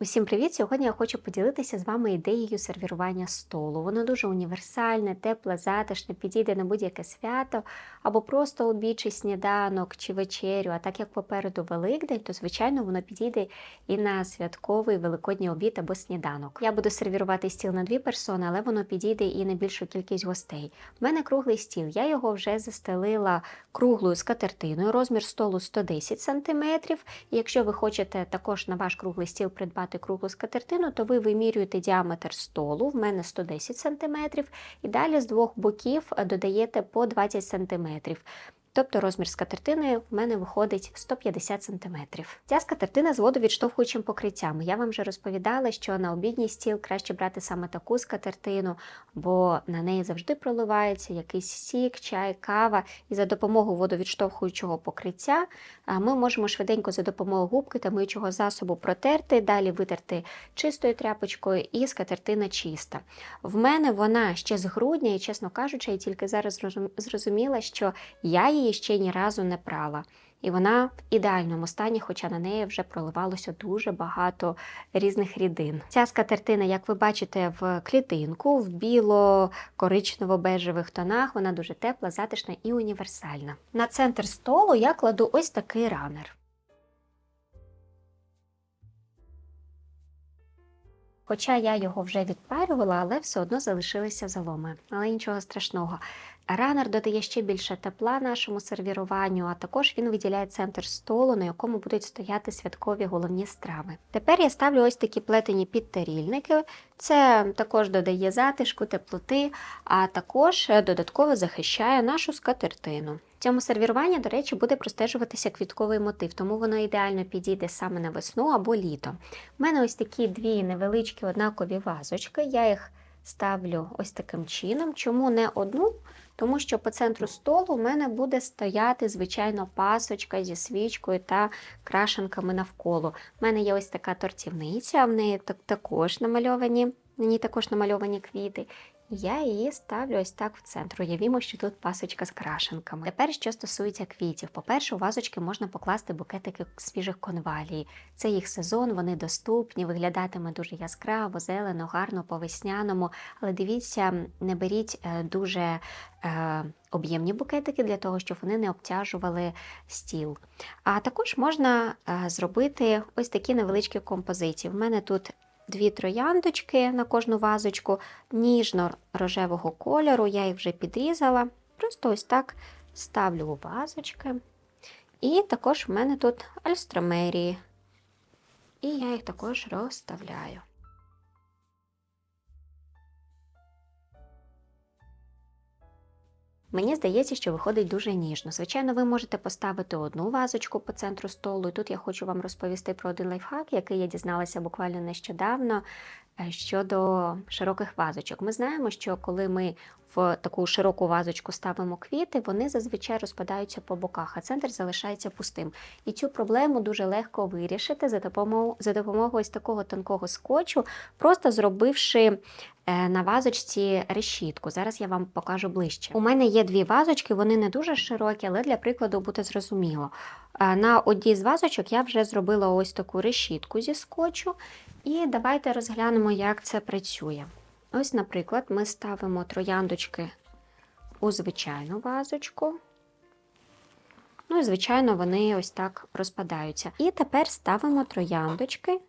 Усім привіт! Сьогодні я хочу поділитися з вами ідеєю сервірування столу. Воно дуже універсальне, тепле, затишне, підійде на будь-яке свято або просто обід чи сніданок чи вечерю. А так як попереду Великдень, то звичайно воно підійде і на святковий великодній обід або сніданок. Я буду сервірувати стіл на дві персони, але воно підійде і на більшу кількість гостей. У мене круглий стіл. Я його вже застелила круглою скатертиною. Розмір столу 110 см. І якщо ви хочете також на ваш круглий стіл придбати круглу скатертину, то ви вимірюєте діаметр столу, в мене 110 см, і далі з двох боків додаєте по 20 см. Тобто розмір скатертини в мене виходить 150 см. Ця скатертина з водовідштовхуючим покриттям. Я вам вже розповідала, що на обідній стіл краще брати саме таку скатертину, бо на неї завжди проливається якийсь сік, чай, кава. І за допомогою водовідштовхуючого покриття ми можемо швиденько за допомогою губки та миючого засобу протерти, далі витерти чистою тряпочкою, і скатертина чиста. В мене вона ще з грудня, і, чесно кажучи, я тільки зараз зрозуміла, що я її ще ні разу не прала. І вона в ідеальному стані, хоча на неї вже проливалося дуже багато різних рідин. Ця скатертина, як ви бачите, в клітинку, в біло-коричнево-бежевих тонах, вона дуже тепла, затишна і універсальна. На центр столу я кладу ось такий ранер. Хоча я його вже відпарювала, але все одно залишилися заломи. Але нічого страшного. Ранер додає ще більше тепла нашому сервіруванню, а також він виділяє центр столу, на якому будуть стояти святкові головні страви. Тепер я ставлю ось такі плетені підтарільники. Це також додає затишку, теплоти, а також додатково захищає нашу скатертину. Цьому сервіруванні, до речі, буде простежуватися квітковий мотив, тому воно ідеально підійде саме на весну або літо. У мене ось такі дві невеличкі однакові вазочки. Я їх ставлю ось таким чином. Чому не одну? Тому що по центру столу у мене буде стояти звичайно пасочка зі свічкою та крашенками навколо. У мене є ось така тортівниця, в неї також намальовані, на ній також намальовані квіти. Я її ставлю ось так в центр. Уявімо, що тут пасочка з крашенками. Тепер, що стосується квітів, по-перше, у вазочки можна покласти букетики свіжих конвалій. Це їх сезон, вони доступні, виглядатиме дуже яскраво, зелено, гарно, по-весняному. Але дивіться, не беріть е, дуже е, об'ємні букетики для того, щоб вони не обтяжували стіл. А також можна е, зробити ось такі невеличкі композиції. В мене тут дві трояндочки на кожну вазочку ніжно-рожевого кольору. Я їх вже підрізала. Просто ось так ставлю у вазочки. І також в мене тут альстромерії. І я їх також розставляю. Мені здається, що виходить дуже ніжно. Звичайно, ви можете поставити одну вазочку по центру столу. І тут я хочу вам розповісти про один лайфхак, який я дізналася буквально нещодавно е, щодо широких вазочок. Ми знаємо, що коли ми в таку широку вазочку ставимо квіти, вони зазвичай розпадаються по боках, а центр залишається пустим. І цю проблему дуже легко вирішити за допомогою, за допомогою ось такого тонкого скотчу, просто зробивши е, на вазочці решітку. Зараз я вам покажу ближче. У мене є дві вазочки, вони не дуже широкі, але для прикладу буде зрозуміло. Е, На одній з вазочок я вже зробила ось таку решітку зі скотчу. І давайте розглянемо, як це працює. Ось, наприклад, ми ставимо трояндочки у звичайну вазочку. Ну і, звичайно, вони ось так розпадаються. І тепер ставимо трояндочки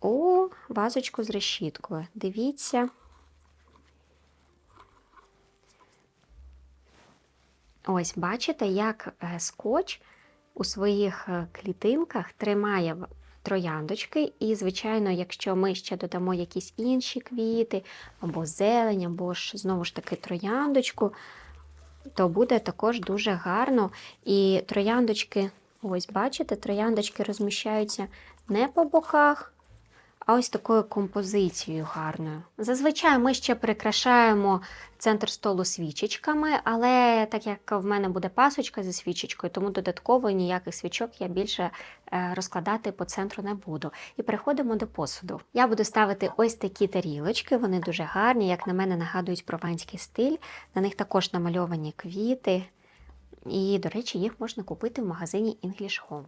у вазочку з решіткою. Дивіться. Ось, бачите, як е, скотч у своїх е, клітинках тримає трояндочки. І, звичайно, якщо ми ще додамо якісь інші квіти, або зелень, або ж знову ж таки трояндочку, то буде також дуже гарно. І трояндочки, ось бачите, трояндочки розміщаються не по боках, а ось такою композицією гарною. Зазвичай ми ще прикрашаємо центр столу свічечками, але так як в мене буде пасочка зі свічечкою, тому додатково ніяких свічок я більше е, розкладати по центру не буду. І переходимо до посуду. Я буду ставити ось такі тарілочки, вони дуже гарні, як на мене нагадують прованський стиль. На них також намальовані квіти. І, до речі, їх можна купити в магазині English Home.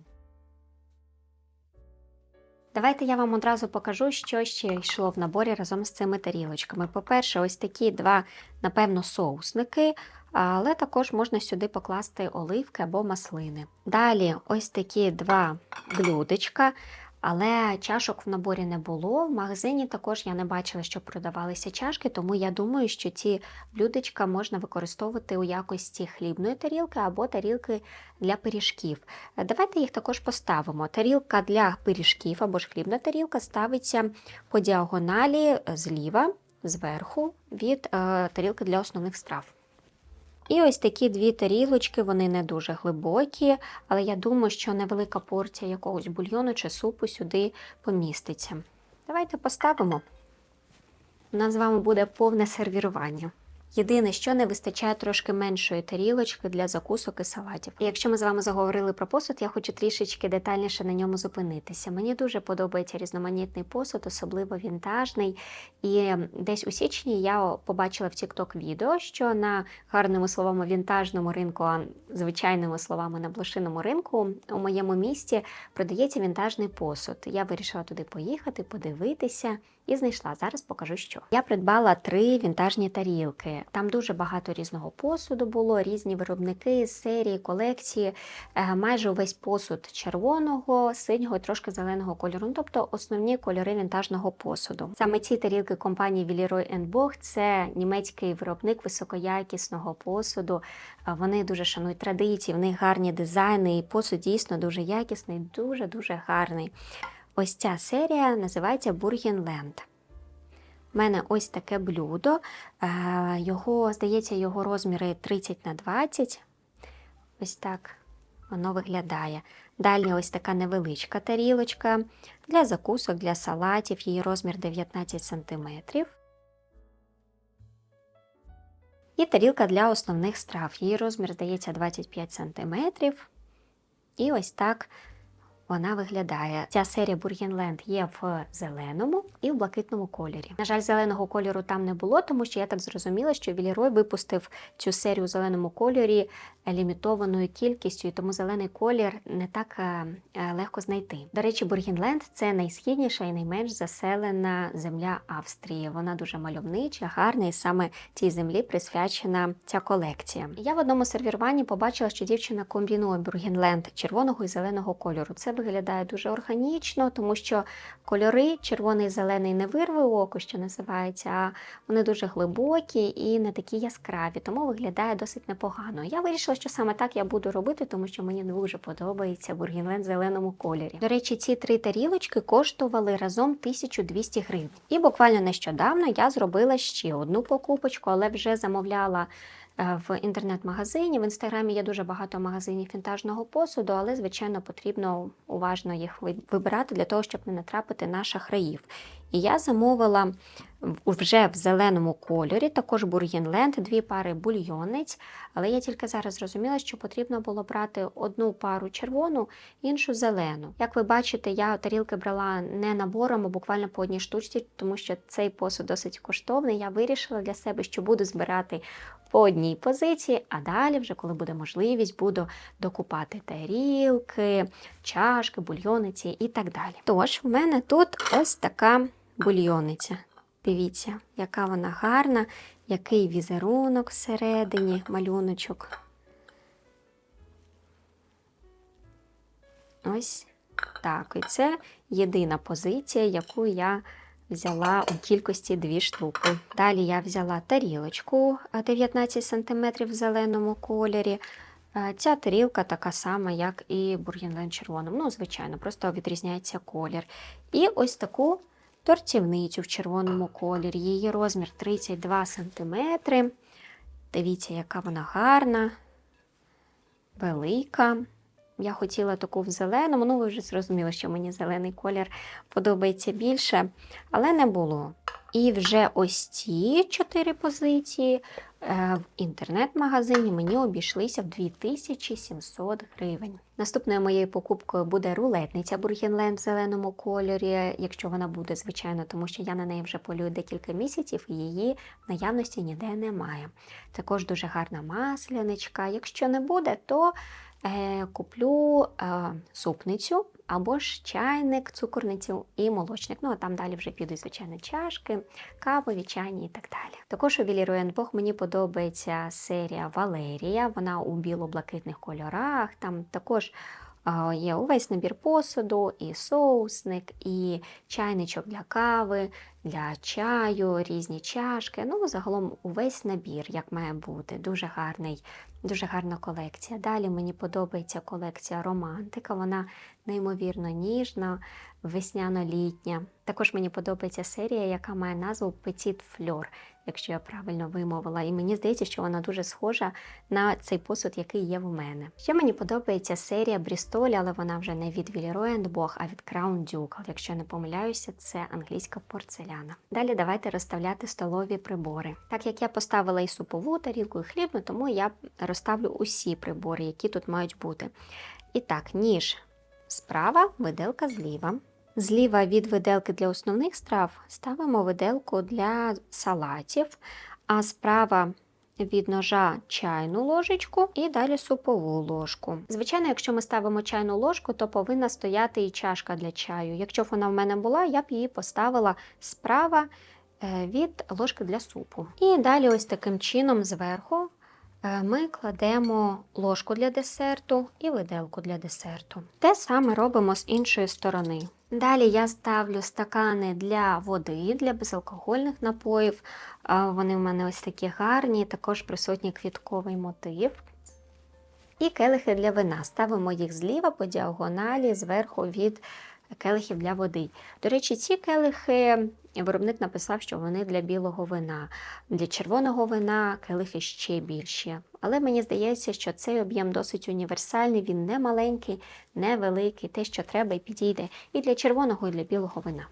Давайте я вам одразу покажу, що ще йшло в наборі разом з цими тарілочками. По-перше, ось такі два, напевно, соусники, але також можна сюди покласти оливки або маслини. Далі ось такі два блюдечка. Але чашок в наборі не було. В магазині також я не бачила, що продавалися чашки, тому я думаю, що ці блюдечка можна використовувати у якості хлібної тарілки або тарілки для пиріжків. Давайте їх також поставимо. Тарілка для пиріжків або ж хлібна тарілка ставиться по діагоналі е, зліва, зверху від е, тарілки для основних страв. І ось такі дві тарілочки, вони не дуже глибокі, але я думаю, що невелика порція якогось бульйону чи супу сюди поміститься. Давайте поставимо. У нас з вами буде повне сервірування. Єдине, що не вистачає трошки меншої тарілочки для закусок і салатів. І якщо ми з вами заговорили про посуд, я хочу трішечки детальніше на ньому зупинитися. Мені дуже подобається різноманітний посуд, особливо вінтажний. І десь у січні я побачила в TikTok відео, що на гарними словами вінтажному ринку, а звичайними словами на блошиному ринку у моєму місті продається вінтажний посуд. Я вирішила туди поїхати, подивитися. І знайшла. Зараз покажу, що. Я придбала три вінтажні тарілки. Там дуже багато різного посуду було, різні виробники, серії, колекції. Е, Майже увесь посуд червоного, синього і трошки зеленого кольору. Ну, тобто основні кольори вінтажного посуду. Саме ці тарілки компанії Villeroy Boch – це німецький виробник високоякісного посуду. Е, Вони дуже шанують традиції, в них гарні дизайни, і посуд дійсно дуже якісний, дуже дуже гарний. Ось ця серія називається Бургенленд. У мене ось таке блюдо. Е, Його, здається, його розміри 30 на 20. Ось так воно виглядає. Далі ось така невеличка тарілочка для закусок, для салатів. Її розмір 19 см. І тарілка для основних страв. Її розмір, здається, 25 см. І ось так вона виглядає. Ця серія Бургенленд є в зеленому і в блакитному кольорі. На жаль, зеленого кольору там не було, тому що я так зрозуміла, що Вілірой випустив цю серію у зеленому кольорі лімітованою кількістю, і тому зелений колір не так е, е, легко знайти. До речі, Бургенленд це найсхідніша і найменш заселена земля Австрії. Вона дуже мальовнича, гарна, і саме цій землі присвячена ця колекція. Я в одному сервіруванні побачила, що дівчина комбінує Бургенленд червоного і зеленого кольору. Це виглядає дуже органічно, тому що кольори червоний і зелений не вирве око, що називається, а вони дуже глибокі і не такі яскраві, тому виглядає досить непогано. Я вирішила, що саме так я буду робити, тому що мені дуже подобається бургінленд в зеленому кольорі. До речі, ці три тарілочки коштували разом 1200 гривень. І буквально нещодавно я зробила ще одну покупочку, але вже замовляла. Е, В інтернет-магазині в інстаграмі є дуже багато магазинів вінтажного посуду, але звичайно потрібно уважно їх вибирати для того, щоб не натрапити на шахраїв. І я замовила вже в зеленому кольорі, також бургенленд, дві пари бульйонниць. Але я тільки зараз зрозуміла, що потрібно було брати одну пару червону, іншу зелену. Як ви бачите, я тарілки брала не набором, а буквально по одній штучці, тому що цей посуд досить коштовний. Я вирішила для себе, що буду збирати по одній позиції, а далі, вже коли буде можливість, буду докупати тарілки, чашки, бульйониці і так далі. Тож, в мене тут ось така бульйониця. Дивіться, яка вона гарна, який візерунок всередині, малюночок. Ось так. І це єдина позиція, яку я взяла у кількості дві штуки. Далі я взяла тарілочку е, 19 см в зеленому кольорі. Ця тарілка така сама, як і бургенленд червоному. Ну, звичайно, просто відрізняється колір. І ось таку тортівницю в червоному кольорі. Її розмір 32 см. Дивіться, яка вона гарна, велика. Я хотіла таку в зеленому, ну ви вже зрозуміли, що мені зелений колір подобається більше, але не було. І вже ось ці чотири позиції е, в інтернет-магазині мені обійшлися в 2700 гривень. Наступною моєю покупкою буде рулетниця Бургенленд в зеленому кольорі, якщо вона буде, звичайно, тому що я на неї вже полюю декілька місяців і її наявності ніде немає. Також дуже гарна масляничка. Якщо не буде, то е, куплю е, супницю або ж чайник, цукорницю і молочник. Ну а там далі вже підуть, звичайно, чашки, кавові, чайні і так далі. Також у Вілі Бог мені подобається серія Валерія. Вона у біло-блакитних кольорах. Там також Є увесь набір посуду, і соусник, і чайничок для кави, для чаю, різні чашки. Ну, загалом увесь набір, як має бути. Дуже гарний, дуже гарна колекція. Далі мені подобається колекція романтика. Вона неймовірно ніжна, весняно-літня. Також мені подобається серія, яка має назву Petit Fleur, якщо я правильно вимовила. І мені здається, що вона дуже схожа на цей посуд, який є в мене. Ще мені подобається серія Брістоль, але вона вже не від Бог, а від Crown Ducal. Якщо не помиляюся, це англійська порцеляна. Далі давайте розставляти столові прибори. Так як я поставила і супову тарілку, і хлібну, тому я розставлю усі прибори, які тут мають бути. І так, ніж справа, виделка зліва. Зліва від виделки для основних страв ставимо виделку для салатів, а справа від ножа чайну ложечку і далі супову ложку. Звичайно, якщо ми ставимо чайну ложку, то повинна стояти і чашка для чаю. Якщо б вона в мене була, я б її поставила справа е, від ложки для супу. І далі, ось таким чином, зверху е, ми кладемо ложку для десерту і виделку для десерту. Те саме робимо з іншої сторони. Далі я ставлю стакани для води, для безалкогольних напоїв. Вони в мене ось такі гарні, також присутній квітковий мотив. І келихи для вина. Ставимо їх зліва по діагоналі, зверху від келихів для води. До речі, ці келихи виробник написав, що вони для білого вина. Для червоного вина келихи ще більші. Але мені здається, що цей об'єм досить універсальний, він не маленький, не великий, те, що треба і підійде і для червоного, і для білого вина.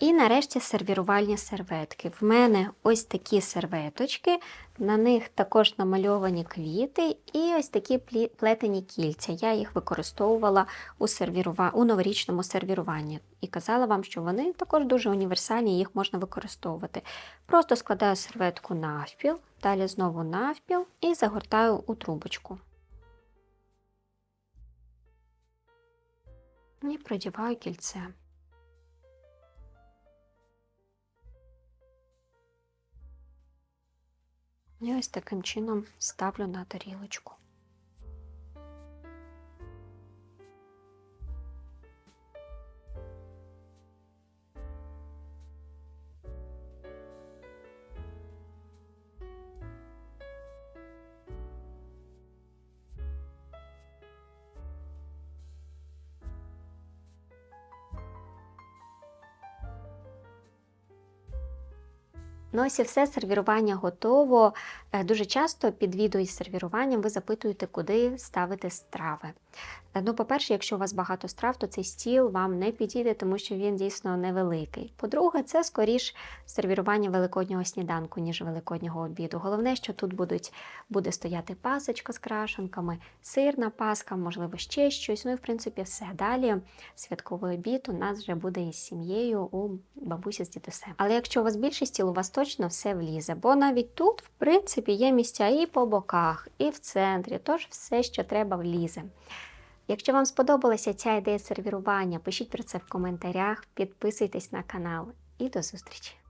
І нарешті сервірувальні серветки. В мене ось такі серветочки, на них також намальовані квіти і ось такі плетені кільця. Я їх використовувала у, сервірува... у новорічному сервіруванні і казала вам, що вони також дуже універсальні, їх можна використовувати. Просто складаю серветку навпіл, далі знову навпіл і загортаю у трубочку. І продіваю кільце. І ось таким чином ставлю на тарілочку. Ну ось і все, сервірування готово. Е, Дуже часто під відео із сервіруванням ви запитуєте, куди ставити страви. Е, Ну, по-перше, якщо у вас багато страв, то цей стіл вам не підійде, тому що він дійсно невеликий. По-друге, це скоріш сервірування великоднього сніданку, ніж великоднього обіду. Головне, що тут будуть, буде стояти пасочка з крашенками, сирна паска, можливо, ще щось. Ну і в принципі все. Далі святковий обід у нас вже буде із сім'єю у бабусі з дідусем. Але якщо у вас більший стіл, у вас точно все влізе, бо навіть тут, в принципі, є місця і по боках, і в центрі, тож все, що треба, влізе. Якщо вам сподобалася ця ідея сервірування, пишіть про це в коментарях, підписуйтесь на канал і до зустрічі!